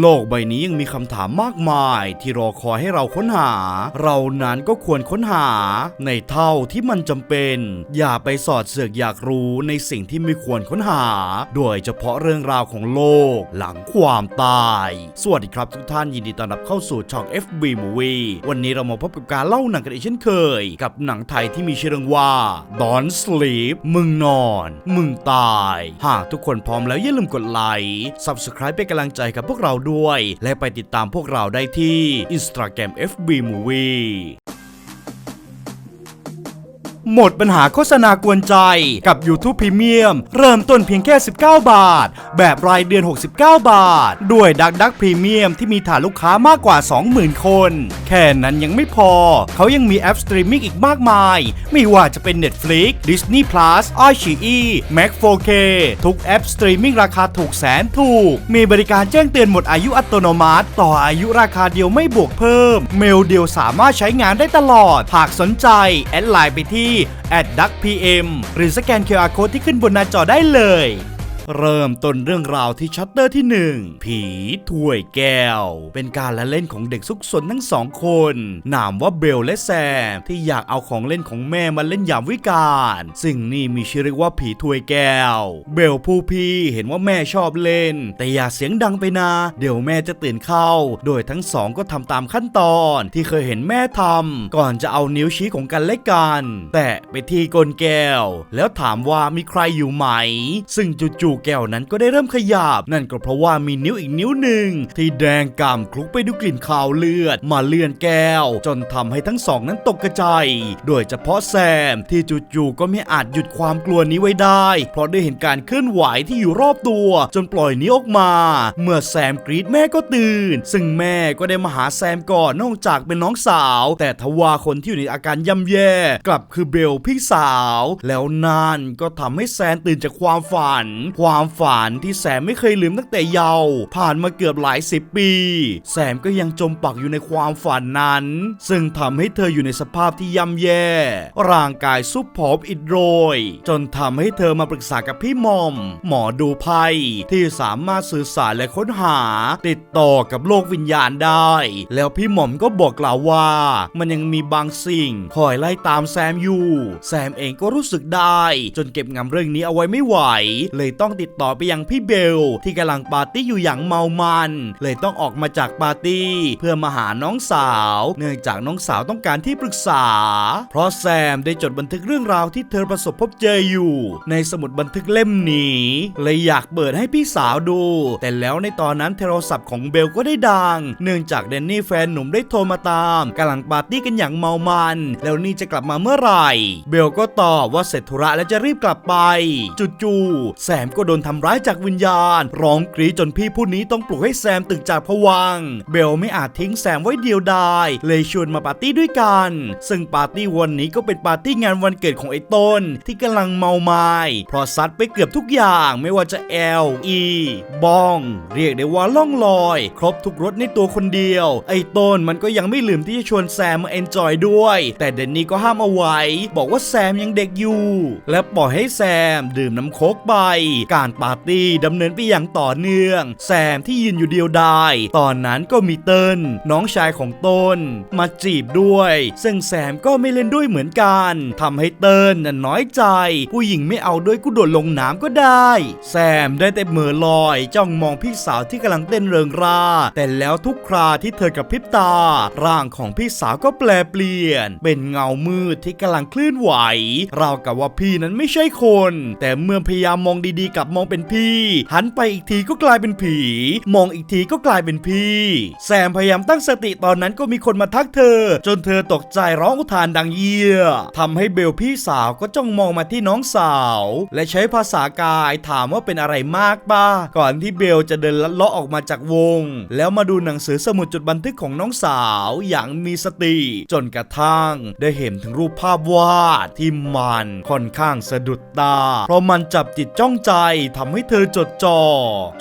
โลกใบนี้ยังมีคำถามมากมายที่รอคอยให้เราค้นหา เรานั้นก็ควรค้นหา ในเท่าที่มันจำเป็น อย่าไปสอดเสือกอยากรู้ในสิ่งที่ไม่ควรค้นหา โดยเฉพาะเรื่องราวของโลกหลังความตาย สวัสดีครับทุกท่านยินดีต้อนรับเข้าสู่ช่อง FB Movie วันนี้เรามาพบกับการเล่าหนังกันอีกเช่นเคย กับหนังไทยที่มีชื่อเรื่องว่า Don't Sleep มึงนอน มึงตาย หากทุกคนพร้อมแล้วอย่าลืมกดไลค์ Subscribe เป็นกำลังใจกับพวกเราด้วย และไปติดตามพวกเราได้ที่ Instagram FB Movie หมดปัญหาโฆษณากวนใจกับ YouTube Premium เริ่มต้นเพียงแค่ 19 บาท แบบรายเดือน 69 บาท ด้วยดักดักพรีเมียมที่มีฐานลูกค้ามากกว่า 20,000 คน แค่นั้นยังไม่พอ เขายังมีแอปสตรีมมิ่งอีกมากมาย ไม่ว่าจะเป็น Netflix Disney Plus i q i Mac 4K ทุกแอปสตรีมมิ่งราคาถูกแสนถูก มีบริการแจ้งเตือนหมดอายุอัตโนมัติ ต่ออายุราคาเดียวไม่บวกเพิ่ม เมลเดียวสามารถใช้งานได้ตลอด หากสนใจ แอดไลน์ไปที่ @duckpm หรือสแกน QR Code ที่ขึ้นบนหน้าจอได้เลย เริ่มต้นเรื่องราวที่ชัตเตอร์ที่หนึ่งผีถ้วยแก้ว เป็นการละเล่นของเด็กซุกซนทั้งสองคน นามว่าเบลและแซมที่อยากเอาของเล่นของแม่มาเล่นยามวิกาลซึ่งนี่มีชื่อเรียกว่าผีถ้วยแก้ว เบลผู้พี่เห็นว่าแม่ชอบเล่น แต่อย่าเสียงดังไปนะ เดี๋ยวแม่จะตื่นเข้า โดยทั้งสองก็ทำตามขั้นตอนที่เคยเห็นแม่ทำก่อนจะเอานิ้วชี้ของกันและกัน แตะไปที่ก้นแก้ว แล้วถามว่ามีใครอยู่ไหม ซึ่งจู่แก้วนั้นก็ได้เริ่มขยับ นั่นก็เพราะว่ามีนิ้วอีกนิ้วหนึ่งที่แดงกำคลุกไปด้วยกลิ่นคาวเลือด มาเลื่อนแก้ว จนทำให้ทั้งสองนั้นตกกระจายโดยเฉพาะแซมที่จู่ๆก็ไม่อาจหยุดความกลัวนี้ไว้ได้ เพราะได้เห็นการเคลื่อนไหวที่อยู่รอบตัว จนปล่อยนิ้วออกมา เมื่อแซมกรีดแม่ก็ตื่น ซึ่งแม่ก็ได้มาหาแซมก่อนนอกจากเป็นน้องสาว แต่ทว่าคนที่อยู่ในอาการย่ำแย่ กลับคือเบลพี่สาว แล้วนั่นก็ทำให้แซมตื่นจากความฝันควความฝันที่แซมไม่เคยลืมตั้งแต่เยาว์ผ่านมาเกือบหลายสิบปีแซมก็ยังจมปักอยู่ในความฝันนั้น ซึ่งทำให้เธออยู่ในสภาพที่ย่ำแย่ ร่างกายซุบผอมอิดโรย จนทำให้เธอมาปรึกษากับพี่หมอม หมอดูไพ่ที่สามารถสื่อสารและค้นหา ติดต่อกับโลกวิญญาณได้ แล้วพี่หมอมก็บอกกล่าวว่า มันยังมีบางสิ่งคอยไล่ตามแซมอยู่ แซมเองก็รู้สึกได้ จนเก็บงำเรื่องนี้เอาไว้ไม่ไหว เลยต้องติดต่อไปยังพี่เบล ที่กำลังปาร์ตี้อยู่อย่างเมามัน เลยต้องออกมาจากปาร์ตี้ เพื่อมาหาน้องสาว เนื่องจากน้องสาวต้องการที่ปรึกษา เพราะแซมได้จดบันทึกเรื่องราวที่เธอประสบพบเจออยู่ ในสมุดบันทึกเล่มนี้เลยอยากเปิดให้พี่สาวดู แต่แล้วในตอนนั้นโทรศัพท์ของเบลก็ได้ดัง เนื่องจากแดนนี่แฟนหนุ่มได้โทรมาตามกำลังปาร์ตี้กันอย่างเมามัน แล้วนี่จะกลับมาเมื่อไหร่ เบลก็ตอบว่าเสร็จธุระแล้วจะรีบกลับไปจู่ๆแซมก็โดนทำร้ายจากวิญญาณ ร้องกรีจนพี่ผู้นี้ต้องปลุกให้แซมตื่นจากผวัง เบลไม่อาจทิ้งแซมไว้เดียวดายเลยชวนมาปาร์ตี้ด้วยกัน ซึ่งปาร์ตี้วันนี้ก็เป็นปาร์ตี้งานวันเกิดของไอ้ต้น ที่กำลังเมาไม้เพราะซัดไปเกือบทุกอย่างไม่ว่าจะแอลอีบอง เรียกได้ว่าล่องลอย ครบทุกรสในตัวคนเดียว ไอ้ต้นมันก็ยังไม่ลืมที่จะชวนแซมมาเอนจอยด้วย แต่เดนนี่ก็ห้ามเอาไว้ บอกว่าแซมยังเด็กอยู่ และปล่อยให้แซมดื่มน้ำโคกไปการปาร์ตี้ดำเนินไปอย่างต่อเนื่อง แซมที่ยืนอยู่เดียวดายตอนนั้นก็มีเติ้ลน้องชายของต้น มาจีบด้วย ซึ่งแซมก็ไม่เล่นด้วยเหมือนกันทำให้เติ้ลน,น้อยใจ ผู้หญิงไม่เอาด้วยกูโดดลงน้ำก็ได้ แซมได้แต่เหมือลอยจ้องมองพี่สาวที่กำลังเต้นเริงร่า แต่แล้วทุกคราที่เธอกระพริบตา ร่างของพี่สาวก็แปลเปลี่ยน เป็นเงามืดที่กำลังเคลื่อนไหวราวกับว่าพี่นั้นไม่ใช่คน แต่เมื่อพยายามมองดีๆกลับมองเป็นพี่ หันไปอีกทีก็กลายเป็นผี มองอีกทีก็กลายเป็นพี่ แซมพยายามตั้งสติตอนนั้นก็มีคนมาทักเธอ จนเธอตกใจร้องอุทานดังเยี่ยทำให้เบลพี่สาวก็จ้องมองมาที่น้องสาว และใช้ภาษากายถามว่าเป็นอะไรมากป้าก่อนที่เบลจะเดินลัดเลาะออกมาจากวง แล้วมาดูหนังสือสมุดจดบันทึกของน้องสาวอย่างมีสติ จนกระทั่ง ได้เห็นถึงรูปภาพวาดที่มันค่อนข้างสะดุดตา เพราะมันจับจิตจ้องใจทำให้เธอจดจ่อ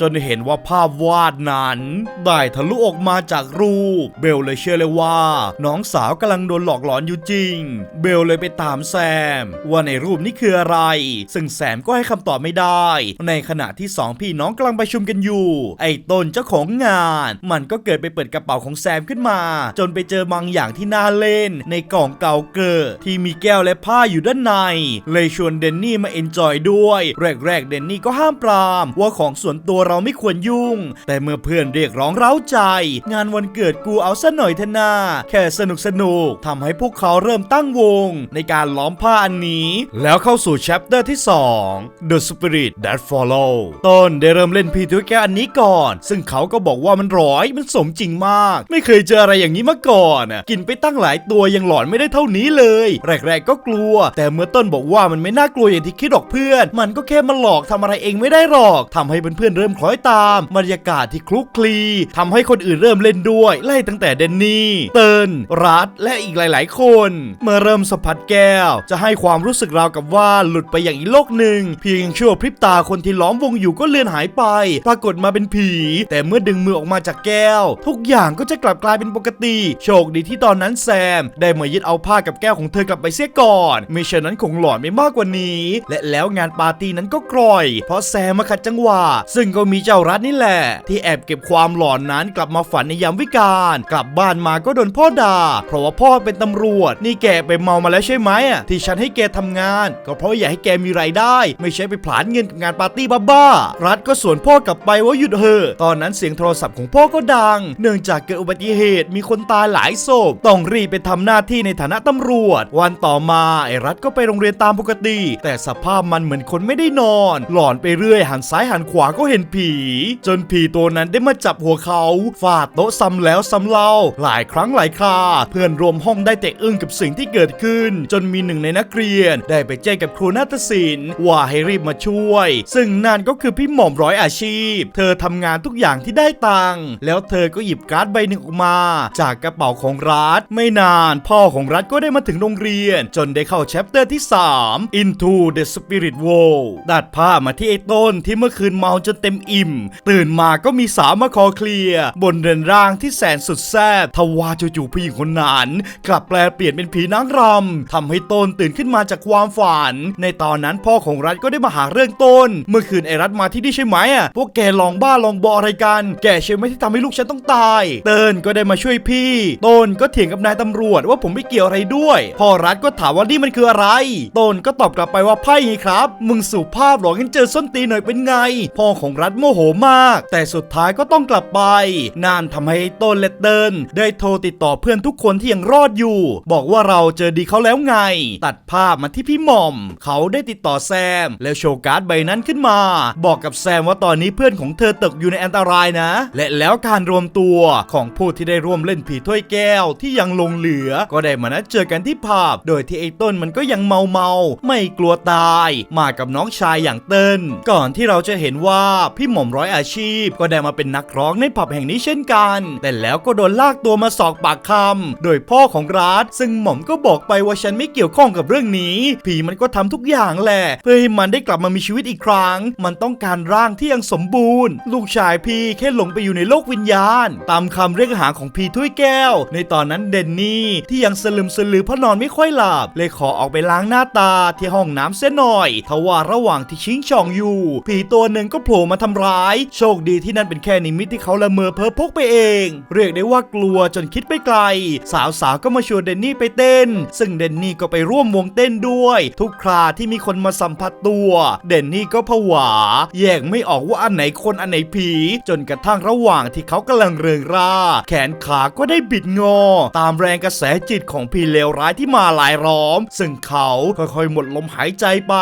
จนเห็นว่าภาพวาดนั้น ได้ทะลุออกมาจากรูป เบลเลยเชื่อเลยว่า น้องสาวกำลังโดนหลอกหลอนอยู่จริง เบลเลยไปตามแซม ว่าในรูปนี้คืออะไร ซึ่งแซมก็ให้คำตอบไม่ได้ ในขณะที่สองพี่น้องกำลังประชุมกันอยู่ ไอ้ต้นเจ้าของงาน มันก็เกิดไปเปิดกระเป๋าของแซมขึ้นมา จนไปเจอบางอย่างที่น่าเล่น ในกล่องเก่าเกิดที่มีแก้วและผ้าอยู่ด้านใน เลยชวนเดนนี่มาเอนจอยด้วยแรกๆเดนนี่ก็ห้ามปรามว่าของส่วนตัวเราไม่ควรยุ่ง แต่เมื่อเพื่อนเรียกร้องเร้าใจ งานวันเกิดกูเอาซะหน่อยเถอะนาแค่สนุกสนุกทำให้พวกเขาเริ่มตั้งวง ในการล้อมผ้าอันนี้ แล้วเข้าสู่แชปเตอร์ที่ 2 The Spirit That Follow ต้นได้เริ่มเล่นพีทูแกอันนี้ก่อน ซึ่งเขาก็บอกว่ามันร้อยมันสมจริงมาก ไม่เคยเจออะไรอย่างนี้มาก่อนกินไปตั้งหลายตัวยังหลอนไม่ได้เท่านี้เลย แรกๆก็กลัว แต่เมื่อต้นบอกว่ามันไม่น่ากลัวอย่างที่คิดหรอกเพื่อน มันก็แค่มาหลอกทำอะไรเองไม่ได้หรอกทำให้เพื่อนๆเริ่มคล้อยตามบรรยากาศที่คลุกคลีทำให้คนอื่นเริ่มเล่นด้วย ไล่ตั้งแต่เดนนี่เติร์นรัดและอีกหลายๆ คน เมื่อเริ่มสัมผัสแก้ว จะให้ความรู้สึกราวกับว่าหลุดไปอย่างอีกโลกหนึ่ง เพียงชั่วพริบตาคนที่ล้อมวงอยู่ก็เลือนหายไป ปรากฏมาเป็นผี แต่เมื่อดึงมือออกมาจากแก้ว ทุกอย่างก็จะกลับกลายเป็นปกติ โชคดีที่ตอนนั้นแซม ได้มายึดเอาผ้ากับแก้วของเธอกลับไปเสียก่อนไม่เช่นนั้นคงหลอนไม่มากกว่านี้ และแล้วงานปาร์ตี้นั้นก็กร่อยเพราะแซมมาขัดจังหวะซึ่งก็มีเจ้ารัฐนี่แหละ ที่แอบเก็บความหลอนนั้นกลับมาฝันในยามวิกาลกลับบ้านมาก็โดนพ่อด่า เพราะว่าพ่อเป็นตำรวจ นี่แกไปเมามาแล้วใช่ไหมอะที่ฉันให้แกทำงาน ก็เพราะอยากให้แกมีรายได้ ไม่ใช่ไปผลาญเงินกับงานปาร์ตี้บ้าๆรัฐก็สวนพ่อกลับไปว่าหยุดเถอะตอนนั้นเสียงโทรศัพท์ของพ่อก็ดัง เนื่องจากเกิดอุบัติเหตุมีคนตายหลายศพต้องรีบไปทำหน้าที่ในฐานะตำรวจ วันต่อมาไอ้รัฐก็ไปโรงเรียนตามปกติ แต่สภาพมันเหมือนคนไม่ได้นอนหลอนไปเรื่อยหันซ้ายหันขวาก็เห็นผี จนผีตัวนั้นได้มาจับหัวเขาฟาดโต๊ะซ้ำแล้วซ้ำเล่า หลายครั้งหลายคราเพื่อนรวมห้องได้แต่อึ้งกับสิ่งที่เกิดขึ้น จนมีหนึ่งในนักเรียน ได้ไปแจ้งกับครูนาฏศิลป์ว่าให้รีบมาช่วย ซึ่งนั่นก็คือพี่หม่อมร้อยอาชีพ เธอทำงานทุกอย่างที่ได้ตังค์แล้วเธอก็หยิบการ์ดใบหนึ่งออกมา จากกระเป๋าของรัฐไม่นาน พ่อของรัฐก็ได้มาถึงโรงเรียน จนได้เข้าแชปเตอร์ที่ 3 Into the Spirit World ดัดผ้ามาที่ไอ้ต้นที่เมื่อคืนเมาจนเต็มอิ่ม ตื่นมาก็มีสาวมาคอเคลียร์บนเรือนร่างที่แสนสุดแซ่บทว่าจู่ๆผู้หญิงคนนั้นกลับแปลเปลี่ยนเป็นผีนางรำทำให้ต้นตื่นขึ้นมาจากความฝัน ในตอนนั้นพ่อของรัฐก็ได้มาหาเรื่องต้น เมื่อคืนไอ้รัฐมาที่นี่ใช่ไหมอะพวกแกลองบ้าลองบออะไรกัน แกใช่ไหมที่ทำให้ลูกฉันต้องตาย เติ้นก็ได้มาช่วยพี่ ต้นก็เถียงกับนายตำรวจว่าผมไม่เกี่ยวอะไรด้วยพ่อรัฐก็ถามว่านี่มันคืออะไร ต้นก็ตอบกลับไปว่าไพ่ไงครับ มึงสู่ภาพหรองั้นเจอส้นตีนหน่อยเป็นไง พ่อของรัฐโมโหมาก แต่สุดท้ายก็ต้องกลับไป นานทำให้ต้นและเตินได้โทรติดต่อเพื่อนทุกคนที่ยังรอดอยู่ บอกว่าเราเจอดีเขาแล้วไง ตัดภาพมาที่พี่หม่อม เขาได้ติดต่อแซม แล้วโชว์การ์ดใบนั้นขึ้นมา บอกกับแซมว่าตอนนี้เพื่อนของเธอตกอยู่ในอันตรายนะ และแล้วการรวมตัวของผู้ที่ได้ร่วมเล่นผีถ้วยแก้วที่ยังลงเหลือ ก็ได้มานัดเจอกันที่ผับโดยที่ไอ้ต้นมันก็ยังเมาเมาๆไม่กลัวตาย มากับน้องชายอย่างเติ้น ก่อนที่เราจะเห็นว่าพี่หม่อมร้อยอาชีพ ก็ได้มาเป็นนักร้องในผับแห่งนี้เช่นกัน แต่แล้วก็โดนลากตัวมาสอกปากคำโดยพ่อของรัฐซึ่งหม่อมก็บอกไปว่าฉันไม่เกี่ยวข้องกับเรื่องนี้ ผีมันก็ทำทุกอย่างแหละ เพื่อให้มันได้กลับมามีชีวิตอีกครั้ง มันต้องการร่างที่ยังสมบูรณ์ ลูกชายพี่แค่หลงไปอยู่ในโลกวิญญาณ ตามคำเรียกหาของพีถ้วยแก้ว ในตอนนั้นเดนนี่ที่ยังสลึมสลือเพราะนอนไม่ค่อยหลับเลยขอออกไปล้างหน้าตาที่ห้องน้ำเสียหน่อยทว่าระหว่างที่ชิงชองอยู่ ผีตัวหนึ่งก็โผล่มาทำร้าย โชคดีที่นั่นเป็นแค่นิมิตที่เขาละเมอเพ้อพกไปเอง เรียกได้ว่ากลัวจนคิดไปไกล สาวๆก็มาชวนเดนนี่ไปเต้น ซึ่งเดนนี่ก็ไปร่วมวงเต้นด้วย ทุกคราที่มีคนมาสัมผัสตัว เดนนี่ก็ผวา แยกไม่ออกว่าอันไหนคนอันไหนผี จนกระทั่งระหว่างที่เขากำลังเริงร่า แขนขาก็ได้บิดงอ ตามแรงกระแสจิตของผีเลวร้ายที่มาหลายล้อม ซึ่งเขาค่อยๆหมดลมหายใจไป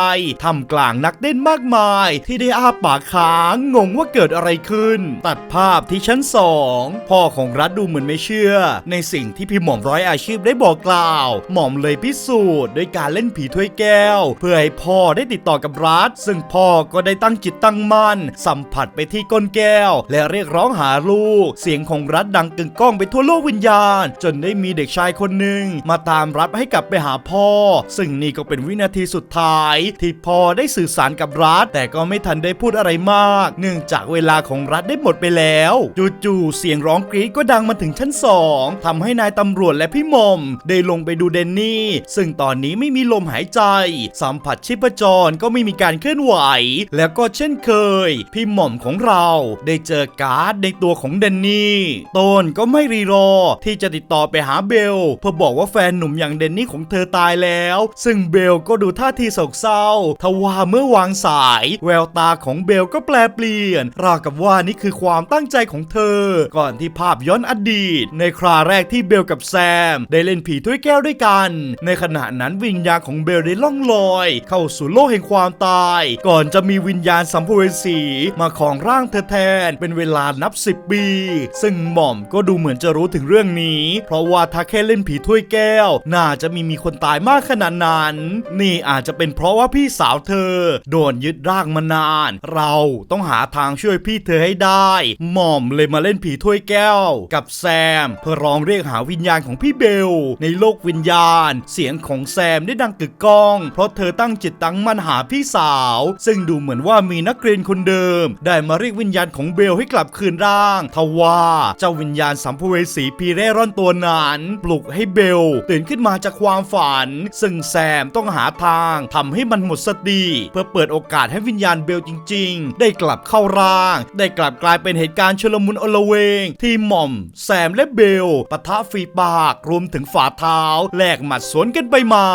ทำกลางนักเต้นมากมาย ที่ได้อ้าปากค้างงงว่าเกิดอะไรขึ้น ตัดภาพที่ชั้นสองพ่อของรัฐดูเหมือนไม่เชื่อ ในสิ่งที่พี่หม่อมร้อยอาชีพได้บอกกล่าว หม่อมเลยพิสูจน์ด้วยการเล่นผีถ้วยแก้ว เพื่อให้พ่อได้ติดต่อกับรัฐ ซึ่งพ่อก็ได้ตั้งจิตตั้งมั่นสัมผัสไปที่ก้นแก้ว และเรียกร้องหาลูก เสียงของรัฐดังกึกก้องไปทั่วโลกวิญญาณ จนได้มีเด็กชายคนหนึ่งมาตามรัฐให้กลับไปหาพ่อ ซึ่งนี่ก็เป็นวินาทีสุดท้าย ที่พ่อได้สื่อสารกับรัฐรัฐ แต่ก็ไม่ทันได้พูดอะไรมาก เนื่องจากเวลาของรัฐได้หมดไปแล้วจู่ๆเสียงร้องกรี๊ดก็ดังมาถึงชั้นสองทำให้นายตำรวจและพี่หมอมได้ลงไปดูเดนนี่ ซึ่งตอนนี้ไม่มีลมหายใจ สัมผัสชีพจรก็ไม่มีการเคลื่อนไหว แล้วก็เช่นเคย พี่หม่อมของเราได้เจอการ์ดในตัวของเดนนี่ต้นก็ไม่รีรอที่จะติดต่อไปหาเบล เพื่อบอกว่าแฟนหนุ่มอย่างเดนนี่ของเธอตายแล้ว ซึ่งเบลก็ดูท่าทีโศกเศร้า ทว่าเมื่อวางสาย แววตาของเบลก็แปลเปลี่ยน ราวกับว่านี่คือความตั้งใจของเธอ ก่อนที่ภาพย้อนอดีต ในคราแรกที่เบลกับแซม ได้เล่นผีถ้วยแก้วด้วยกัน ในขณะนั้นวิญญาณของเบลได้ล่องลอย เข้าสู่โลกแห่งความตาย ก่อนจะมีวิญญาณสัมภเวสีมาของร่างเธอแทน เป็นเวลานับ10ปี ซึ่งหม่อมก็ดูเหมือนจะรู้ถึงเรื่องนี้ เพราะว่าถ้าแค่เล่นผีถ้วยแก้ว น่าจะมีมีคนตายมากขนาดนั้น นี่อาจจะเป็นเพราะว่าพี่สาวเธอ โดนยึดร่างมานาน เราต้องหาทางช่วยพี่เธอให้ได้ หม่อมเลยมาเล่นผีถ้วยแก้ว กับแซม เพื่อร้องเรียกหาวิญญาณของพี่เบล ในโลกวิญญาณ เสียงของแซมได้ดังกึกก้อง เพราะเธอตั้งจิตตั้งมั่นหาพี่สาว ซึ่งดูเหมือนว่ามีนักเรียนคนเดิม ได้มาเรียกวิญญาณของเบลให้กลับคืนร่าง ทว่าเจ้าวิญญาณสัมภเวสีพีเร่ร่อนตัวนั้นปลุกให้เบลตื่นขึ้นมาจากความฝัน ซึ่งแซมต้องหาทางทำให้มันหมดสติเพื่อเปิดโอกาสให้วิญญาณเบลจริง ๆ ได้กลับเข้าร่าง ได้กลับกลายเป็นเหตุการณ์ชลมุนอลเวง ที่หม่อม แซมและเบลปะทะฝีปากรวมถึงฝ่าเท้าแลกหมัดสวนกันไปมา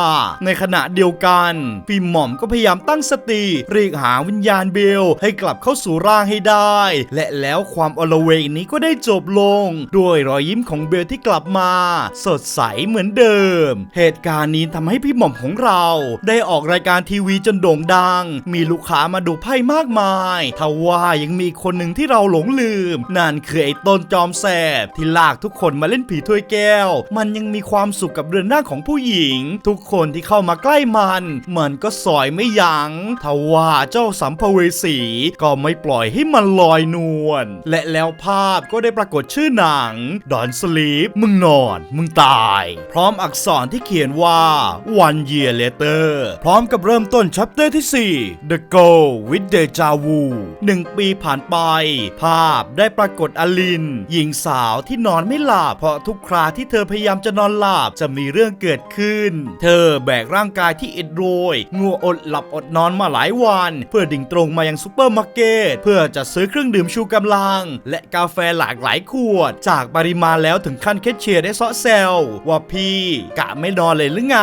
ในขณะเดียวกันพี่หม่อมก็พยายามตั้งสติเรียกหาวิญญาณเบลให้กลับเข้าสู่ร่างให้ได้ และแล้วความอลเวงนี้ก็ได้จบลง ด้วยรอยยิ้มของเบลที่กลับมา สดใสเหมือนเดิม เหตุการณ์นี้ทำให้พี่หม่อมของเรา ได้ออกรายการทีวีจนโด่งดัง มีลูกค้ามาดูไพ่มากมายทว่ายังมีคนหนึ่งที่เราหลงลืม นั่นคือไอ้ต้นจอมแสบที่ลากทุกคนมาเล่นผีถ้วยแก้ว มันยังมีความสุขกับเรือนร่างของผู้หญิง ทุกคนที่เข้ามาใกล้มัน มันก็สอยไม่ยัง้งทว่าเจ้าสัมภเวสีก็ไม่ปล่อยให้มันลอยนวลและแล้วภาพก็ได้ปรากฏชื่อหนัง Don't Sleep มึงนอน มึงตาย พร้อมอักษรที่เขียนว่า One Year Later พร้อมกับเริ่มต้นชัปเตอร์ที่ 4 The Go with Deja Vu หนึ่งปีผ่านไป ภาพได้ปรากฏอลิน หญิงสาวที่นอนไม่หลับเพราะทุกคราที่เธอพยายามจะนอนหลับจะมีเรื่องเกิดขึ้น เธอแบกร่างกายที่อิดโรยงัวอดหลับอดนอนมาหลายวัน เพื่อดิ่งตรงมายังซูเปอร์มาร์เก็ตเพื่อจะซื้อเครื่องดื่มชูกำลัง และกาแฟหลากหลายขวด จากปริมาณแล้วถึงขั้นเคชเชียร์ได้ซาะแซวว่าพี่กะไม่นอนเลยหรือไง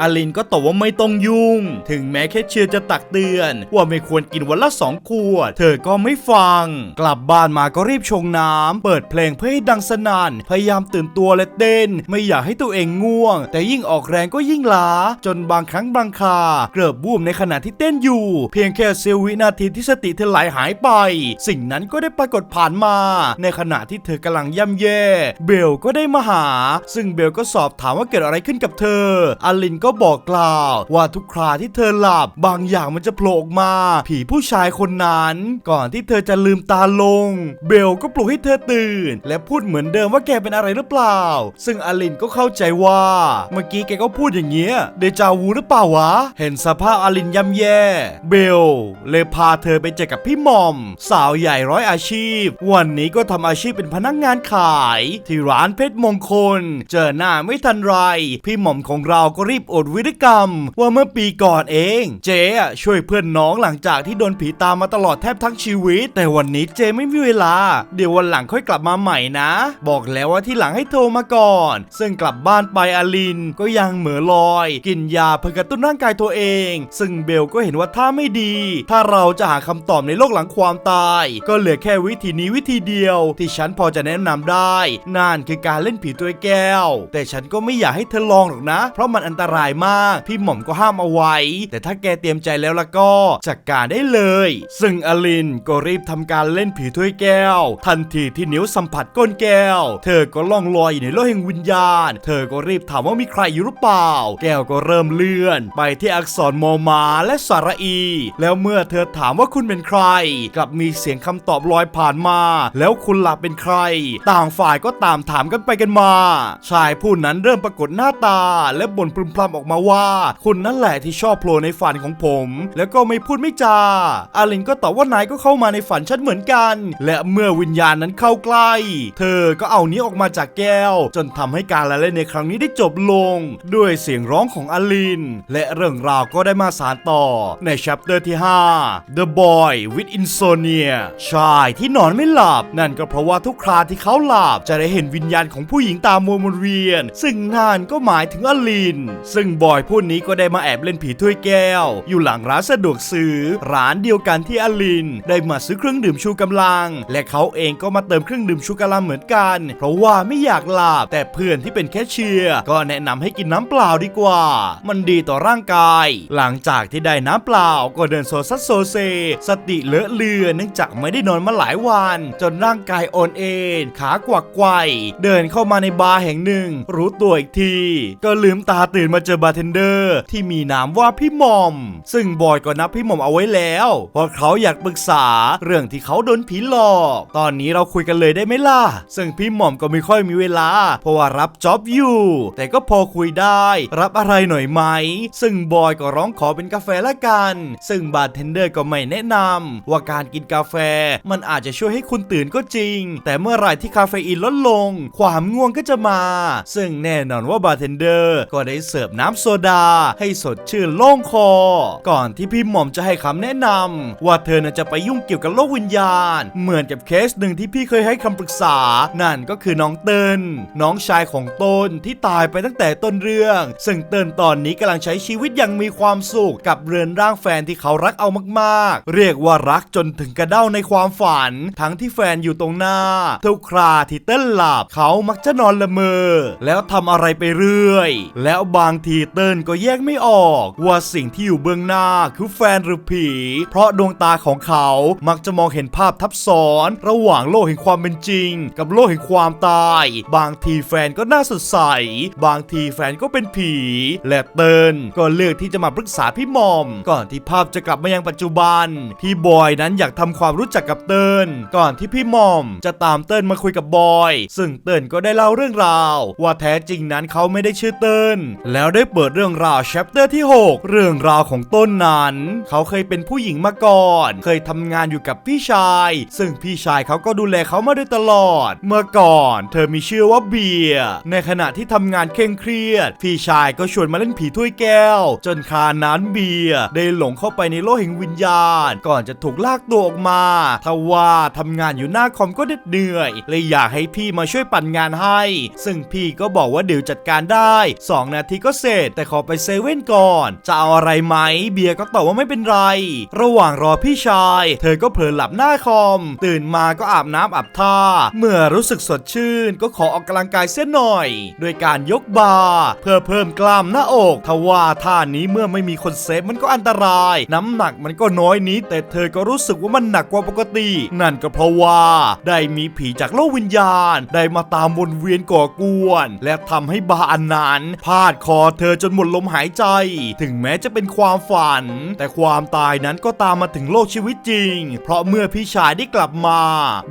อลินก็ตอบว่าไม่ต้องยุ่ง ถึงแม้เคชเชียร์จะตักเตือนว่าไม่ควรกินวันละสองขวด เธอก็ไม่ฟัง กลับบ้านมาก็รีบชงน้ำเปิดเพลงเพื่อให้ดังสนั่นพยายามตื่นตัวและเต้น ไม่อยากให้ตัวเองง่วง แต่ยิ่งออกแรงก็ยิ่งล้า จนบางครั้งบางคา เกือบบูมในขณะที่เต้นอยู่ เพียงแค่เซลล์วินาทีที่สติเธอไหลหายไป สิ่งนั้นก็ได้ปรากฏผ่านมา ในขณะที่เธอกำลังย่ำแย่ เบลก็ได้มาหา ซึ่งเบลก็สอบถามว่าเกิดอะไรขึ้นกับเธออลินก็บอกกล่าว ว่าทุกคราที่เธอหลับบางอย่างมันจะโผล่กมา ผีผู้ชายคนนั้น ก่อนที่เธอจะลืมตาลง เบลก็ปลุกให้เธอตื่น และพูดเหมือนเดิมว่าแกเป็นอะไรหรือเปล่า ซึ่งอลินก็เข้าใจว่า เมื่อกี้แกก็พูดอย่างเงี้ยเดจาวูหรือเปล่าวะ เห็นสภาพอลินย่ำแย่ เบลเลยพาเธอไปเจอกับพี่หม่อม สาวใหญ่ร้อยอาชีพ วันนี้ก็ทำอาชีพเป็นพนักงานขาย ที่ร้านเพชรมงคล เจอหน้าไม่ทันไร พี่หม่อมของเราก็รีบอดวิรกรรม ว่าเมื่อปีก่อนเอง เจ๊ช่วยเพื่อนน้องหลังจากที่โดนผีตามมาตลอดแทบทั้งชีวิต แต่วันนี้เจไม่มีเวลา เดี๋ยววันหลังค่อยกลับมาใหม่นะ บอกแล้วว่าที่หลังให้โทรมาก่อน ซึ่งกลับบ้านไปอลินก็ยังเหมือลอย กินยาเพื่อกระตุ้นร่างกายตัวเอง ซึ่งเบลก็เห็นว่าถ้าไม่ดี ถ้าเราจะหาคำตอบในโลกหลังความตาย ก็เหลือแค่วิธีนี้วิธีเดียว ที่ฉันพอจะแนะนำได้นั่นคือการเล่นผีตัวแก้ว แต่ฉันก็ไม่อยากให้เธอลองหรอกนะ เพราะมันอันตรายมาก พี่หม่อมก็ห้ามเอาไว้ แต่ถ้าแกเตรียมใจแล้วละก็จัดกการได้เลย ซึ่งอลินก็รีบทำการเล่นผีถ้วยแก้ว ทันทีที่นิ้วสัมผัสก้นแก้ว เธอก็ล่องลอยอยู่ในโลกแห่งวิญญาณ เธอก็รีบถามว่ามีใครอยู่หรือเปล่า แก้วก็เริ่มเลื่อน ไปที่อักษรมอมาและสระอี แล้วเมื่อเธอถามว่าคุณเป็นใคร กลับมีเสียงคำตอบลอยผ่านมา แล้วคุณหลับเป็นใคร ต่างฝ่ายก็ตามถามกันไปกันมา ชายผู้นั้นเริ่มปรากฏหน้าตา และบ่นพรึมพรำออกมาว่า คุณนั่นแหละที่ชอบโผล่ในฝันของผม แล้วก็ไม่พูดไม่จา อาลินก็ตอบว่านายก็เข้ามาในฝันฉันเหมือนกัน และเมื่อวิญญาณนั้นเข้าใกล้ เธอก็เอานี้วออกมาจากแก้ว จนทำให้การละเล่นในครั้งนี้ได้จบลง ด้วยเสียงร้องของอาลิน และเรื่องราวก็ได้มาสานต่อในแชปเตอร์ที่ 5 The Boy with Insomnia ชายที่นอนไม่หลับ นั่นก็เพราะว่าทุกคราที่เขาหลับจะได้เห็นวิญญาณของผู้หญิงตามวนเวียน ซึ่งนั่นก็หมายถึงอลิน ซึ่งบอยผู้นี้ก็ได้มาแอบเล่นผีถ้วยแก้ว อยู่หลังร้านสะดวกซื้อ ร้านเดียวกันที่อลิน ได้มาซื้อเครื่องดื่มชูกำลัง และเขาเองก็มาเติมเครื่องดื่มชูกำลังเหมือนกัน เพราะว่าไม่อยากหลับแต่เพื่อนที่เป็นแคชเชียร์ก็แนะนำให้กินน้ำเปล่าดีกว่า มันดีต่อร่างกาย หลังจากที่ได้น้ำเปล่าก็เดินโซซัสโซเซ สติเลอะเลือนเนื่องจากไม่ได้นอนมาหลายวัน จนร่างกายอ่อนเอ็นขากวักไกวเดินเข้ามาในบาร์แห่งหนึ่ง รู้ตัวอีกที ก็ลืมตาตื่นมาเจอบาร์เทนเดอร์ ที่มีนามว่าพี่หมอม ซึ่งบอยก็นับพี่หมอมเอาไว้แล้วเพราะเขาอยากปรึกษาเรื่องที่เขาโดนผีหลอก ตอนนี้เราคุยกันเลยได้ไหมล่ะ ซึ่งพี่หม่อมก็ไม่ค่อยมีเวลา เพราะว่ารับจ็อบอยู่ แต่ก็พอคุยได้ รับอะไรหน่อยไหม ซึ่งบอยก็ร้องขอเป็นกาแฟละกัน ซึ่งบาร์เทนเดอร์ก็ไม่แนะนำว่าการกินกาแฟมันอาจจะช่วยให้คุณตื่นก็จริง แต่เมื่อไหร่ที่คาเฟอีนลดลง ความง่วงก็จะมา ซึ่งแน่นอนว่าบาร์เทนเดอร์ก็ได้เสิร์ฟน้ำโซดา ให้สดชื่นโล่งคอ ก่อนที่พี่หม่อมจะให้คำแนะนำว่าเธอน่ะจะไปยุ่งเกี่ยวกับโลกวิญญาณ เหมือนกับเคสหนึ่งที่พี่เคยให้คำปรึกษา นั่นก็คือน้องเติ้ลน้องชายของตนที่ตายไปตั้งแต่ต้นเรื่อง ซึ่งเติ้ลตอนนี้กำลังใช้ชีวิตอย่างมีความสุขกับเรือนร่างแฟนที่เขารักเอามากๆ เรียกว่ารักจนถึงกระเด้าในความฝัน ทั้งที่แฟนอยู่ตรงหน้า ทุกคราที่เติ้ลหลับเขามักจะนอนละเมอ แล้วทำอะไรไปเรื่อย แล้วบางทีเติ้ลก็แยกไม่ออก ว่าสิ่งที่อยู่เบื้องหน้าคือแฟนหรือผี เพราะดวงตาของเขามักจะมองเห็นภาพทับซ้อน ระหว่างโลกแห่งความเป็นจริง กับโลกแห่งความตาย บางทีแฟนก็น่าสดใส บางทีแฟนก็เป็นผี และเติ้ลก็เลือกที่จะมาปรึกษาพี่หมอม ก่อนที่ภาพจะกลับมายังปัจจุบัน พี่บอยนั้นอยากทำความรู้จักกับเติ้ลก่อนที่พี่หมอม จะตามเติ้ลมาคุยกับบอย ซึ่งเติ้ลก็ได้เล่าเรื่องราว ว่าแท้จริงนั้นเขาไม่ได้ชื่อเติ้ลแล้วได้เปิดเรื่องราวแชปเตอร์ที่ 6 เรื่องราวของต้นนั้นเขาเคยเป็นผู้หญิงมาก่อน เคยทำงานอยู่กับพี่ชาย ซึ่งพี่ชายเขาก็ดูแลเขามาโดยตลอด เมื่อก่อน เธอมีชื่อว่าเบียร์ในขณะที่ทำงานเคร่งเครียด พี่ชายก็ชวนมาเล่นผีถ้วยแก้ว จนคานั้นเบียร์ได้หลงเข้าไปในโลกแห่งวิญญาณ ก่อนจะถูกลากตัวออกมาทว่าทำงานอยู่หน้าคอมก็เหน็ดเหนื่อยเลยอยากให้พี่มาช่วยปั่นงานให้ ซึ่งพี่ก็บอกว่าเดี๋ยวจัดการได้ 2 นาทีก็เสร็จ แต่ขอไปเซเว่นก่อน จะเอาอะไรไหม เบียร์ก็ตอบว่าไม่เป็นไร ระหว่างรอพี่ชาย เธอก็เผลอหลับหน้าคอม ตื่นมาก็อาบน้ำอาบท่า เมื่อรู้สึกสดชื่นก็ขอออกกำลังกายเสียหน่อยด้วยการยกบาร์เพื่อเพิ่มกล้ามหน้าอกทว่าท่านี้เมื่อไม่มีคนเซฟมันก็อันตราย น้ำหนักมันก็น้อยนิดแต่เธอก็รู้สึกว่ามันหนักกว่าปกติ นั่นก็เพราะว่าได้มีผีจากโลกวิญญาณ ได้มาตามวนเวียนก่อกวน และทำให้บาอันนั้นพาดคอเธอจนหมดลมหายใจ ถึงแม้จะเป็นความฝัน แต่ความตายนั้นก็ตามมาถึงโลกชีวิตจริง เพราะเมื่อพี่ชายได้กลับมา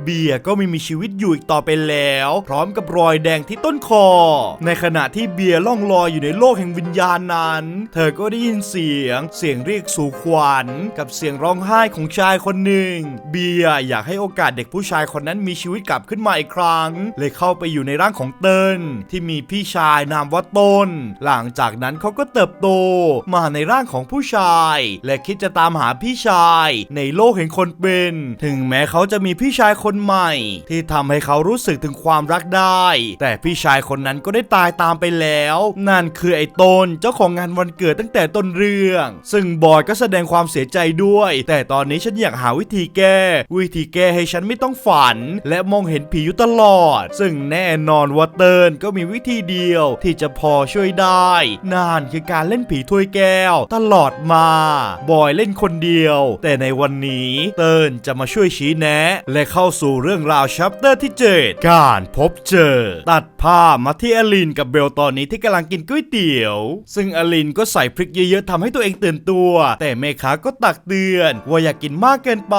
เบียร์ก็ไม่มีชีวิตอยู่อีกต่อไปแล้ว พร้อมกับรอยแดงที่ต้นคอ ในขณะที่เบียร์ล่องลอยอยู่ในโลกแห่งวิญญาณนั้น เธอก็ได้ยินเสียง เสียงเรียกสู่ขวัญ กับเสียงร้องไห้ของชายคนหนึ่ง เบียร์อยากให้โอกาสเด็กผู้ชายคนนั้นมีชีวิตกลับขึ้นมาอีกครั้ง เลยเข้าไปอยู่ในร่างของเติ้ลที่มีพี่ชายนามว่าต้น หลังจากนั้นเขาก็เติบโตมาในร่างของผู้ชาย และคิดจะตามหาพี่ชายในโลกแห่งคนเป็น ถึงแม้เขาจะมีพี่ชายคนใหม่ ที่ทำให้เขารู้สึกถึงความรักได้ แต่พี่ชายคนนั้นก็ได้ตายตามไปแล้ว นั่นคือไอ้ตนเจ้าของงานวันเกิดตั้งแต่ต้นเรื่อง ซึ่งบอยก็แสดงความเสียใจด้วย แต่ตอนนี้ฉันอยากหาวิธีแก้ วิธีแก้ให้ฉันไม่ต้องฝัน และมองเห็นผีอยู่ตลอด ซึ่งแน่นอนว่าเติร์นก็มีวิธีเดียวที่จะพอช่วยได้นั่นคือการเล่นผีถ้วยแก้ว ตลอดมาบอยเล่นคนเดียว แต่ในวันนี้เติร์นจะมาช่วยชี้แนะ และเข้าสู่เรื่องราวชัปเตอร์ที่ 7 การพบเจอ ตัดภาพมาที่อลินกับเบลตอนนี้ที่กำลังกินก๋วยเตี๋ยว ซึ่งอลินก็ใส่พริกเยอะๆทำให้ตัวเองตื่นตัว แต่แม่ค้าก็ตักเตือน ว่าอย่ากกินมากเกินไป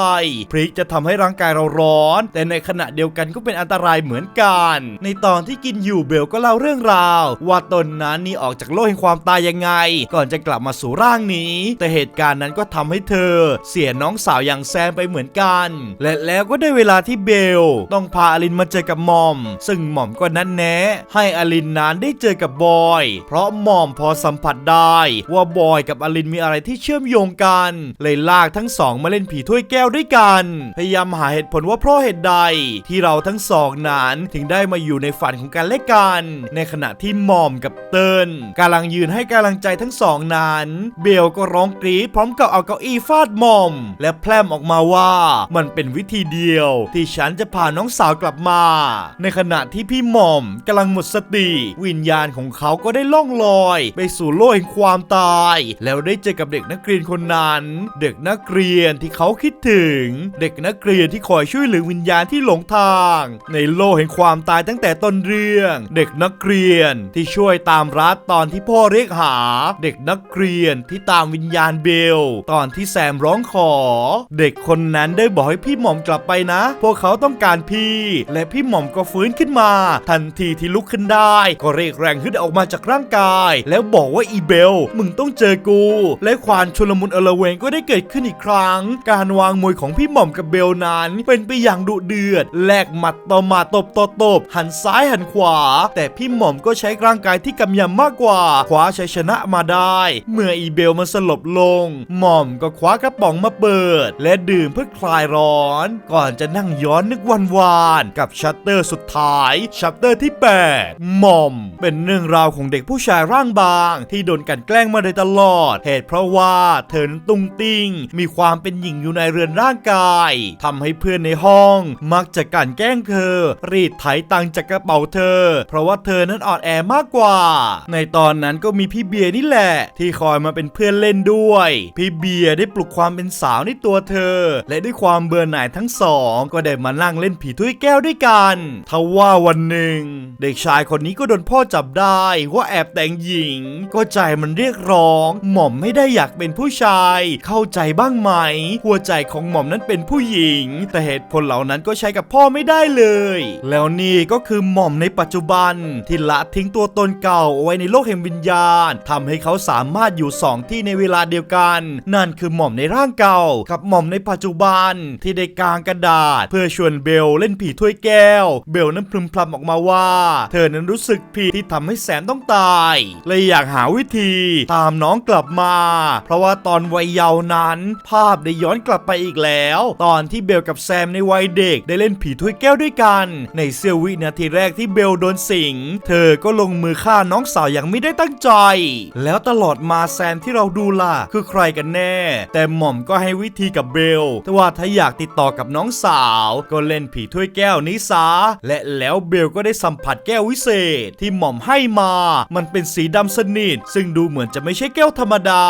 พริกจะทำให้ร่างกายเราร้อน แต่ในขณะเดียวกันก็เป็นอันตรายเหมือนกัน ในตอนที่กินอยู่เบลก็เล่าเรื่องราว ว่าตนนั้นหนี่ออกจากโลกแห่งความตายยังไง ก่อนจะกลับมาสู่ร่างนี้ แต่เหตุการณ์การณ์นั้นก็ทำให้เธอ เสียน้องสาวอย่างแซมไปเหมือนกัน และแล้วก็ได้เวลาที่เบล ต้องพาอลินมาเจอกับหมอม ซึ่งหม่อมก็นัดแนะ ให้อลินนั้นได้เจอกับบอย เพราะหม่อมพอสัมผัสได้ ว่าบอยกับอลินมีอะไรที่เชื่อมโยงกัน เลยลากทั้งสองมาเล่นผีถ้วยแก้วด้วยกัน พยายามหาเหตุผลว่าเพราะเหตุใด ที่เราทั้งสองนั้นถึงได้มาอยู่ในฝันของกันและกัน ในขณะที่หม่อมกับเติ้ลกำลังยืนให้กำลังใจทั้งสองนั้น เบลก็ร้องกรี๊ดพร้อมกับเอาเก้าอี้ฟาดหมอม และแพร่มออกมาว่ามันเป็นวิธีเดียว ที่ฉันจะพาน้องสาวกลับมา ในขณะที่พี่หม่อมกำลังหมดสติ วิญญาณของเขาก็ได้ล่องลอย ไปสู่โลกแห่งความตาย แล้วได้เจอกับเด็กนักเรียนคนนั้น เด็กนักเรียนที่เขาคิดถึง เด็กนักเรียนที่คอยช่วยเหลือวิญญาณที่หลงทาง ในโลกแห่งความตายตั้งแต่ต้นเรื่อง เด็กนักเรียนที่ช่วยตามรัดตอนที่พ่อเรียกหา เด็กนักเรียนที่ตามวิญญาณเบลตอนที่แซมร้องขอ เด็กคนนั้นได้บอกให้พี่หม่อมกลับไปนะ พวกเขาต้องการพี่ และพี่หม่อมก็ฟื้นขึ้นมา ทันทีที่ลุกขึ้นได้ ก็เรียกแรงขึ้นออกมาจากร่างกาย แล้วบอกว่าอีเบล มึงต้องเจอกู และความชุลมุนอลเวงก็ได้เกิดขึ้นอีกครั้ง การวางมวยของพี่หม่อมกับเบลนั้น เป็นไปอย่างดุเดือด แลกหมัดต่อหมัดตบต่อตบ หันซ้ายหันขวา แต่พี่หม่อมก็ใช้ร่างกายที่กำยำมากกว่าคว้าชัยชนะมาได้ เมื่ออีเบลมันสลบลงหม่อมก็คว้ากระป๋องมาเปิด และดื่มเพื่อคลายร้อน ก่อนจะนั่งย้อนนึกวันวานกับชัตเตอร์สุดท้าย ชัตเตอร์ที่ 8 หม่อม เป็นเรื่องราวของเด็กผู้ชายร่างบาง ที่โดนกันแกล้งมาโดยตลอด เหตุเพราะว่าเธอนั้นตุงติงมีความเป็นหญิงอยู่ในเรือนร่างกายทำให้เพื่อนในห้อง มักจะกันแกล้งเธอ รีดไถตังจากกระเป๋าเธอ เพราะว่าเธอนั้นอ่อนแอมากกว่า ในตอนนั้นก็มีพี่เบียร์นี่แหละ ที่คอยมาเป็นเพื่อนเล่นด้วยพี่เบียร์ได้ปลุกความเป็นสาวในตัวเธอ และด้วยความเบื่อหน่ายทั้งสอง ก็ได้มานั่งเล่นผีถ้วยแก้วด้วยกันทว่าวันหนึ่ง เด็กชายคนนี้ก็โดนพ่อจับได้ว่าแอบแต่งหญิง ก็ใจมันเรียกร้อง หม่อมไม่ได้อยากเป็นผู้ชาย เข้าใจบ้างไหม หัวใจของหม่อมนั้นเป็นผู้หญิง แต่เหตุผลเหล่านั้นก็ใช้กับพ่อไม่ได้เลย แล้วนี่ก็คือหม่อมในปัจจุบันที่ละทิ้งตัวตนเก่าเอาไว้ในโลกแห่งวิญญาณทำให้เขาสามารถอยู่สองที่ในเวลาเดียวกันนั่นคือหม่อมในร่างเก่า กับหม่อมในปัจจุบันที่ได้กางกระดาษ เพื่อชวนเบลเล่นผีถ้วยแก้ว เบลนั้นพึมพำออกมาว่า เธอนั้นรู้สึกผิดที่ทำให้แสนต้องตายเลยอยากหาวิธีตามน้องกลับมา เพราะว่าตอนวัยเยาว์นั้น ภาพได้ย้อนกลับไปอีกแล้ว ตอนที่เบลกับแซมในวัยเด็กได้เล่นผีถ้วยแก้วด้วยกัน ในเสี้ยววินาทีแรกที่เบลโดนสิง เธอก็ลงมือฆ่าน้องสาวอย่างไม่ได้ตั้งใจ แล้วตลอดมาแซมที่เราดูล่ะ คือใครกันแน่ แต่หม่อมก็ให้วิธีกับเบลแต่ว่าถ้าอยากติดต่อกับน้องสาว ก็เล่นผีถ้วยแก้วนี้ซะและแล้วเบลก็ได้สัมผัสแก้ววิเศษ ที่หม่อมให้มา มันเป็นสีดำสนิท ซึ่งดูเหมือนจะไม่ใช่แก้วธรรมดา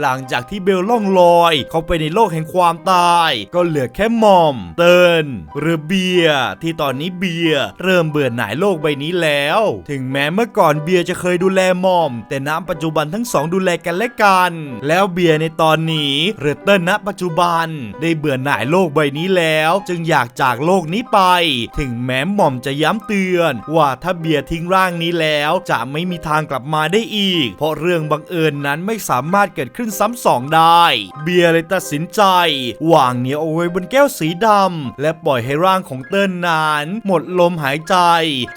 หลังจากที่เบลล่องลอย เข้าไปในโลกแห่งความตาย ก็เหลือแค่หม่อม เตินหรือเบียร์ที่ตอนนี้เบียร์เริ่มเบื่อหน่ายโลกใบนี้แล้ว ถึงแม้เมื่อก่อนเบียร์จะเคยดูแลหม่อม แต่ณปัจจุบันทั้งสองดูแลกันและกัน แล้วเบียร์ในตอนนี้หรือเติ้ลณปัจจุบัน ได้เบื่อหน่ายโลกใบนี้แล้ว จึงอยากจากโลกนี้ไป ถึงแม้หม่อมจะย้ำเตือน ว่าถ้าเบียร์ทิ้งร่างนี้แล้วจะไม่มีทางกลับมาได้อีก เพราะเรื่องบังเอิญนั้นไม่สามารถเกิดขึ้นซ้ำสองได้ เบียร์เลยตัดสินใจวางเหนียวเอาไว้บนแก้วสีดำและปล่อยให้ร่างของเติ้ลนานหมดลมหายใจ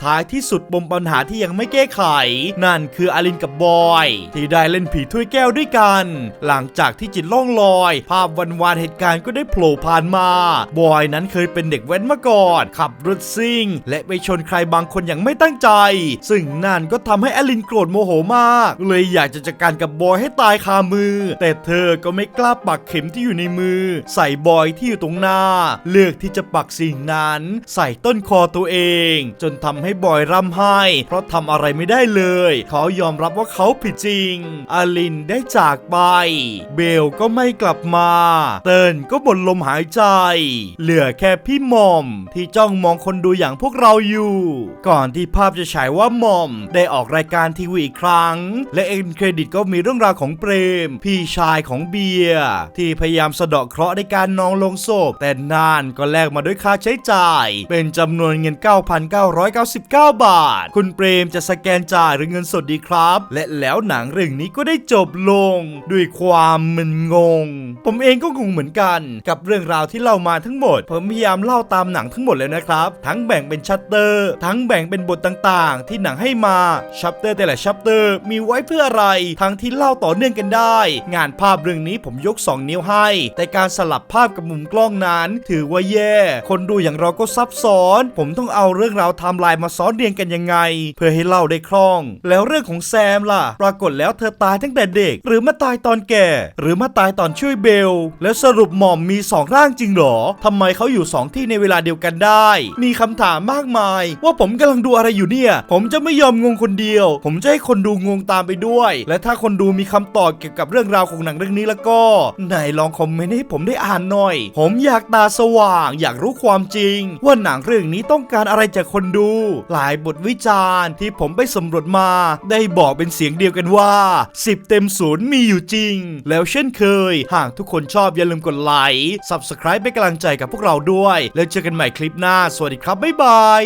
ท้ายที่สุดปมปัญหาที่ยังไม่แก้ไข นั่นคืออลินกับบอย ที่ได้เล่นผีถ้วยแก้วด้วยกัน หลังจากที่จิตล่องลอย ภาพวันวานเหตุการณ์ก็ได้โผล่ผ่านมา บอยนั้นเคยเป็นเด็กแว้นมาก่อน ขับรถซิ่ง และไปชนใครบางคนอย่างไม่ตั้งใจ ซึ่งนั่นก็ทำให้อลินโกรธโมโหมาก เลยอยากจะจัดการกับบอยให้ตายคามือ แต่เธอก็ไม่กล้าปักเข็มที่อยู่ในมือ ใส่บอยที่อยู่ตรงหน้า เลือกที่จะปักสิ่งนั้น ใส่ต้นคอตัวเอง จนทำให้บอยร่ำไห้ เพราะทำอะไรไม่ได้เลย เขายอมรับว่าเขาผิดจริง อลินได้จากไปเบลก็ไม่กลับมา เตินก็บนลมหายใจ เหลือแค่พี่หม่อมที่จ้องมองคนดูอย่างพวกเราอยู่ ก่อนที่ภาพจะฉายว่าหม่อมได้ออกรายการทีวีอีกครั้ง และเอ็นเครดิตก็มีเรื่องราวของเปรม พี่ชายของเบียร์ที่พยายามสะเดาะเคราะห์ในการนองลงศพ แต่นานก็แลกมาด้วยค่าใช้จ่าย เป็นจำนวนเงิน 9,999 บาท คุณเปรมจะสแกนจ่ายหรือเงินสดดีครับ และแล้วหนังเรื่องนี้ก็ได้จบลง ด้วยความความมึนงง ผมเองก็งงเหมือนกัน กับเรื่องราวที่เล่ามาทั้งหมด ผมพยายามเล่าตามหนังทั้งหมดเลยนะครับ ทั้งแบ่งเป็นชัตเตอร์ ทั้งแบ่งเป็นบทต่างๆ ที่หนังให้มาชัปเตอร์แต่ละชัปเตอร์มีไว้เพื่ออะไร ทั้งที่เล่าต่อเนื่องกันได้ งานภาพเรื่องนี้ผมยก 2 นิ้วให้ แต่การสลับภาพกับมุมกล้องนั้น ถือว่าแย่ คนดูอย่างเราก็ซับซ้อน ผมต้องเอาเรื่องราวไทม์ไลน์มาซ้อนเรียงกันยังไง เพื่อให้เล่าได้คล่อง แล้วเรื่องของแซมล่ะ ปรากฏแล้วเธอตายตั้งแต่เด็ก หรือมาตายตอนแก่หรือมาตายตอนช่วยเบล แล้วสรุปหม่อมมีสองร่างจริงหรอทำไมเขาอยู่สองที่ในเวลาเดียวกันได้ มีคำถามมากมาย ว่าผมกำลังดูอะไรอยู่เนี่ย ผมจะไม่ยอมงงคนเดียว ผมจะให้คนดูงงตามไปด้วย และถ้าคนดูมีคำตอบเกี่ยวกับเรื่องราวของหนังเรื่องนี้แล้วก็ไหนลองคอมเมนต์ให้ผมได้อ่านหน่อย ผมอยากตาสว่าง อยากรู้ความจริง ว่าหนังเรื่องนี้ต้องการอะไรจากคนดู หลายบทวิจารณ์ที่ผมไปสำรวจมา ได้บอกเป็นเสียงเดียวกันว่า 10 เต็มศูนย์มีอยู่จริงแล้วเช่นเคย หากทุกคนชอบอย่าลืมกดไลค์ Subscribe เป็นกำลังใจกับพวกเราด้วย แล้วเจอกันใหม่คลิปหน้า สวัสดีครับ บ๊ายบาย